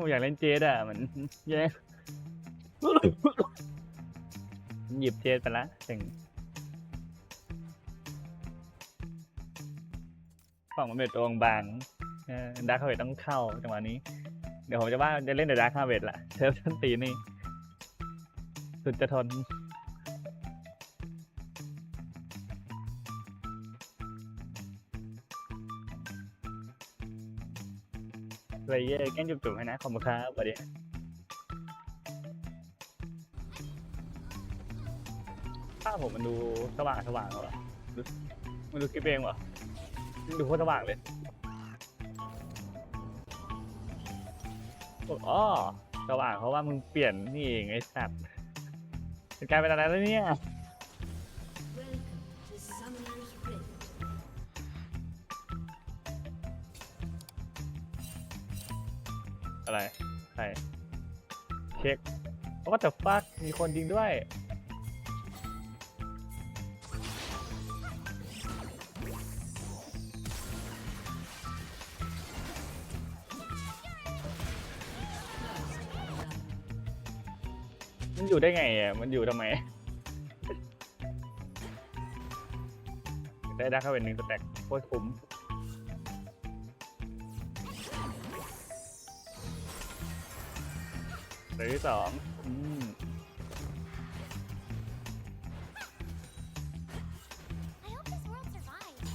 ผมอยากเล่นเจดอะมันแย่งหยิบเจดไปละถึงฝั่งมันเป็นตัวบางดาร์คเวทต้องเข้าจังหวะนี้ เดี๋ยวผมจะว่าจะเล่นแต่ดาร์คเวทละเทฟชันตีนี่ สุดจะทน เลยเย่แกล้งจุบๆให้นะ ขอบคุณครับสวัสดีภาพผมมันดูสว่างสว่างเหรอมันดูคลิปเองเหรอมันดูโคตรสว่างเลยอ๋อสว่างเพราะว่ามึงเปลี่ยนนี่เองไอ้สัตว์มันกลายเป็นอะไรแล้วเนี่ย เช็คว่าแต่ฟักมีคนจริงด้วย มันอยู่ได้ไงอะ มันอยู่ทำไม ได้ได้เข้าเป็นหนึ่งสแต็กโคตรคุ้ม ตัวที่สองอืม I hope this world survives.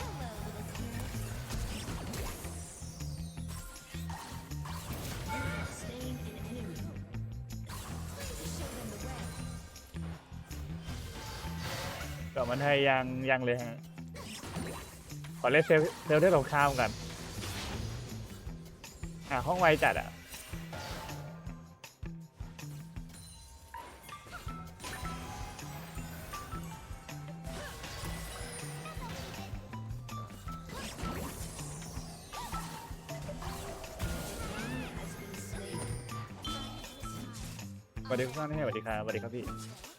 Hello, little spirit. Slain an enemy. Time to show them the way. กับมันไทยยังยังเลยฮะข อเล่นเซลเซลลได้สงครามกันอะห้องไวจัดอะสวัสดีทุกท่านที่สวัสดีครับสวัสดีครับพี่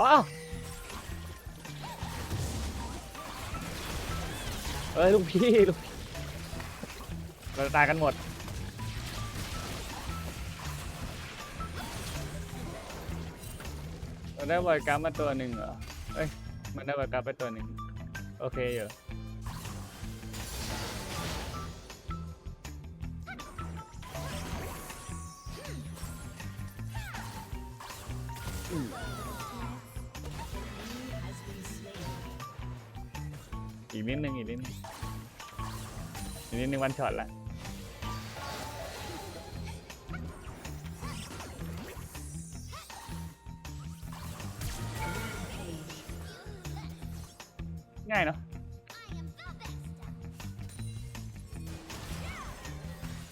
อ๋อเอ้ยลูกพี่ลูกพี่เราจะตายกันหมดมันได้บอยกราฟมาตัวหนึ่งเหรอ เอ้ย มันได้บอยกราฟไปตัวหนึ่ง โอเคอยู่อีีกนิดนึงอีกนิดนึงอีกนิดนึงวันช็อตละง่ายเนาะ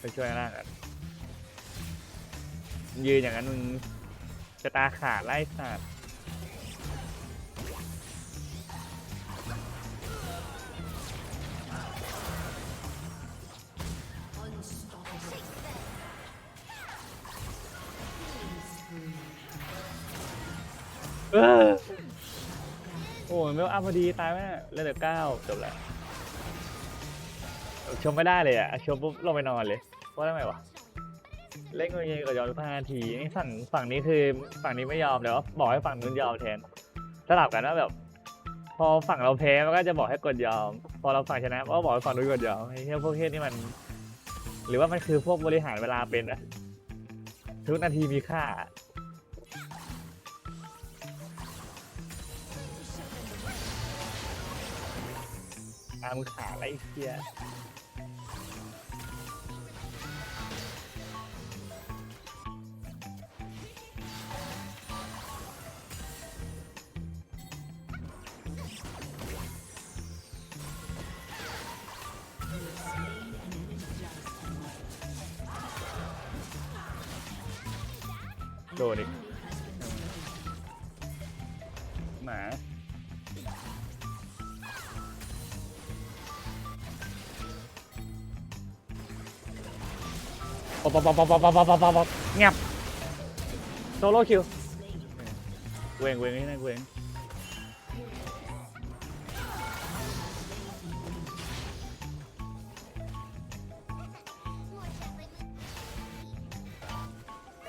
ไปช่วยล่างกันยืนอย่างนั้นมึงจะตาขาดไล่สัตว์ เออโอ้ยไม่อาพอดีตายไหมเหลือเก้าจบแล้วชมไม่ได้เลยอะชมปุ๊บลงไปนอนเลยเพราะทำไมวะเล่นเงยกับยอมทุกห้านาทีนี่ฝั่งฝั่งนี้คือฝั่งนี้ไม่ยอมเดี๋ยวบอกให้ฝั่งนู้นยอมแทนสลับกันว่าแบบ พอฝั่งเราแพ้มันก็จะบอกให้กดยอม พอเราฝั่งชนะก็บอกให้ฝั่งนู้นกดยอมไอ้เหี้ยพวกเหี้ยนี่มัน หรือว่ามันคือพวกบริหารเวลาเป็นอะทุกนาทีมีค่าามขาไร้เกียโดนอีกหมา บปั๊บบบบบบบเงียบโซโล่คิวเวงเวงนี่นะเวง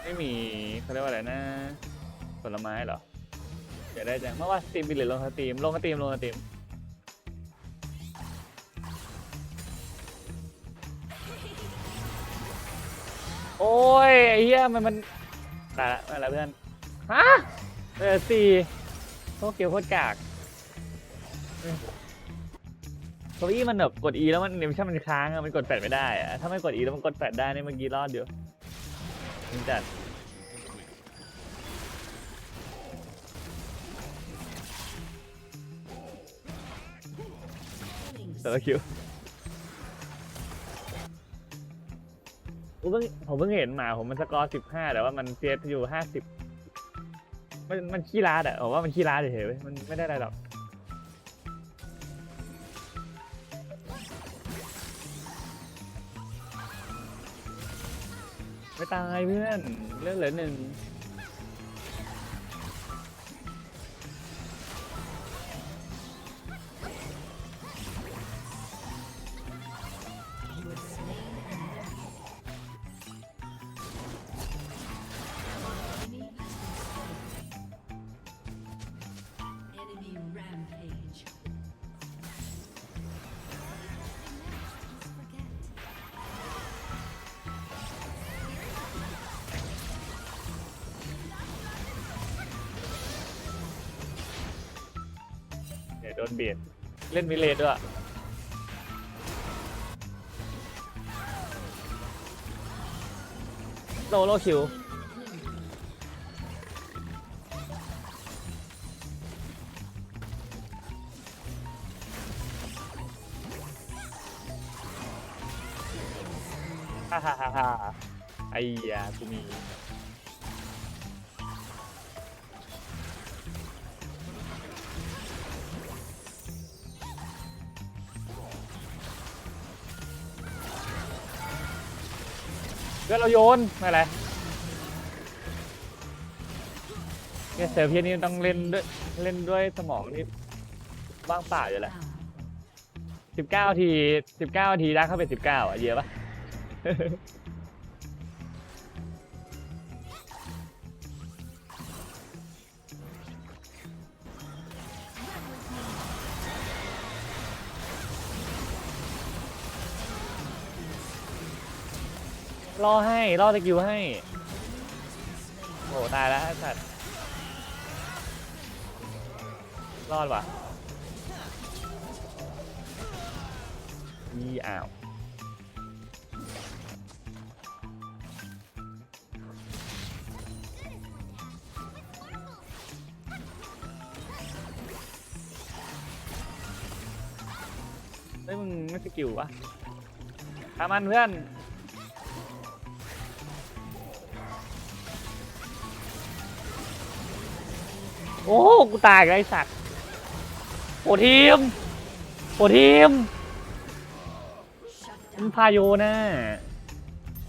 ไม่มีเขาเรียกว่าอะไรนะ ผลไม้เหรออยาได้จังเพราะว่าสตีมบิลเลตลงสตีมลงสตีมลงสตีม โอ้ยไอ้เหี้ยมันมันตายละมาแล้วเพื่อนฮะเออสี่โตเกียวโคตรกากโซอี้มันแบบกด E แล้วมันเนมชั่นมันค้างอะมันกดแปดไม่ได้อะถ้าไม่กด E แล้วมันกดแปดได้นี่เมื่อกี้รอดอยู่จริงจัดแต่ละคิว เพิ่งผมเพิ่งเห็นหมาผมมันสกอร์สิบห้าแต่ว่ามันเซียอยู่ห้าสิบมันมันขี้ร้าดอะผมว่ามันขี้ร้าดเฉยๆเว้ยมันไม่ได้อะไรหรอกไม่ตายเพื่อนเลือดเหลือหนึ่ง โดนเบียด เล่นมิเลดด้วยโลโลคิว ฮ่าฮ่าฮ่าฮ่าไอ้ยากูมี พื่อนเราโยนไม่เป็นไรเนี่ยเซอร์เพียนี่ต้องเล่นด้วยเล่นด้วยสมองนี่ว่างเปล่าอยู่แหละสิบเก้าทีสิบเก้าทีได้เข้าไปสิบเก้าอะเยอะปะ รอให้รอตะกิวให้ โอ้ตายแล้วไอ้สัตว์รอดว่ะยี่อ้าวเฮ้ยมึงไม่สกิลวะทำมันเพื่อน โอ้ กูตายกับไอสัตว์โอทีมโอทีมมันพาโยนนะ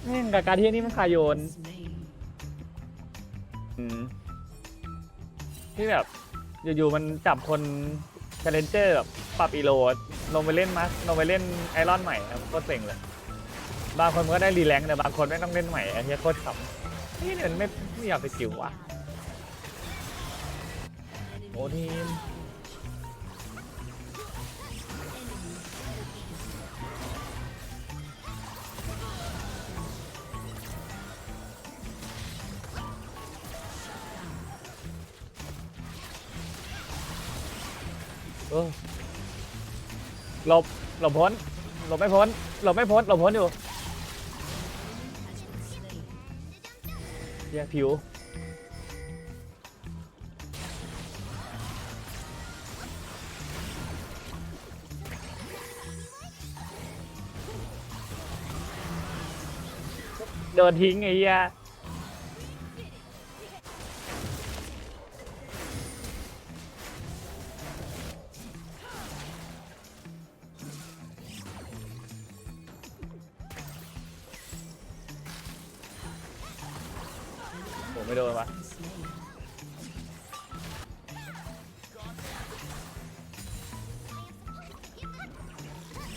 แม่กับการที่นี่มันพาโยน Slain. อืมที่แบบอยู่ๆมันจับคนเชาเลนเจอร์แบบปรับอีโลลงไปเล่นมัสลงไปเล่นไอรอนใหม่ครับโคตรเซ็งเลย บางคนมันก็ได้รีแลงค์แต่บางคนไม่ต้องเล่นใหม่ไอ้เหี้ยโคตรขำนี่มันไม่ไม่อยากไปกิววะ Enemy โอ้ทีมเออหลบ หลบพ้น หลบไม่พ้น หลบไม่พ้น หลบพ้นอยู่ has been slain. เหี้ยผิว ดนทิ้งไอ้เหี้ยผมไม่โดนวะ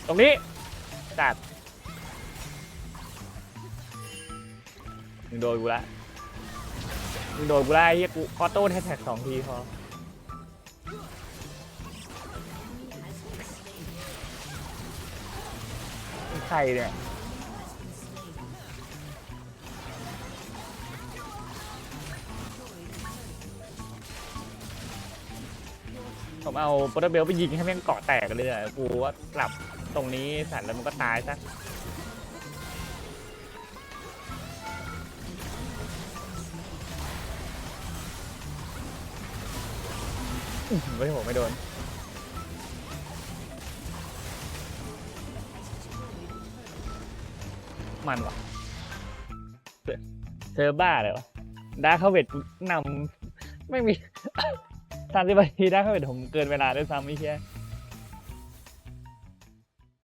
ตรงนี้จัด มึงโดนกูละมึงโดนกูละไอ้เฮียกูออโต้แท็กสองทีพอใครเนี่ยผมเอาโปรตเบลไปยิงให้แม่งเกาะแตกเลยอะกูว่าหลับตรงนี้สัตว์แล้วมันก็ตายซะ ไม่โหไม่โดน มันวะเธอบ้าเลยวะดาร์คเวทนำไม่มีสามสิบนาทีดาร์คเวดผมเกินเวลาด้วยซ้ำไม่ใช่